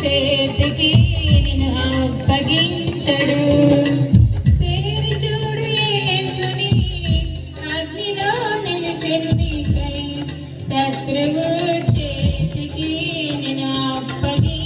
చేతికి నిన్ను అప్పగించడు తేరి చూడు యేసుని అగ్నిలో నిలిచెను నీకై శత్రువు చేతికి నిన్ను అప్పగి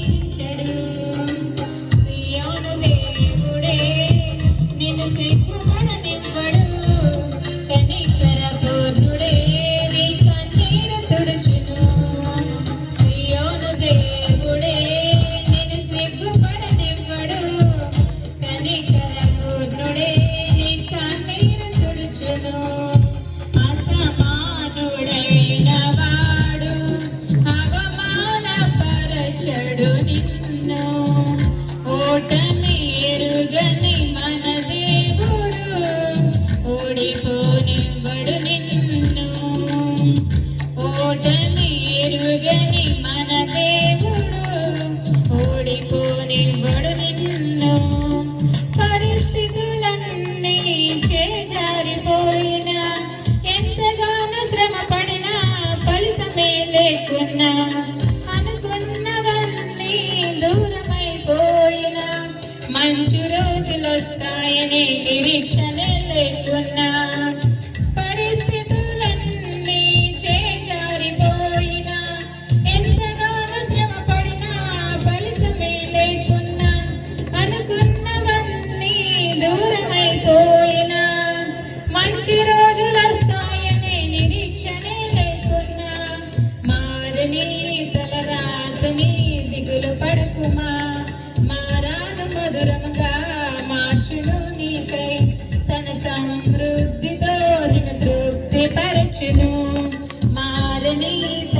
Amen. Thank you.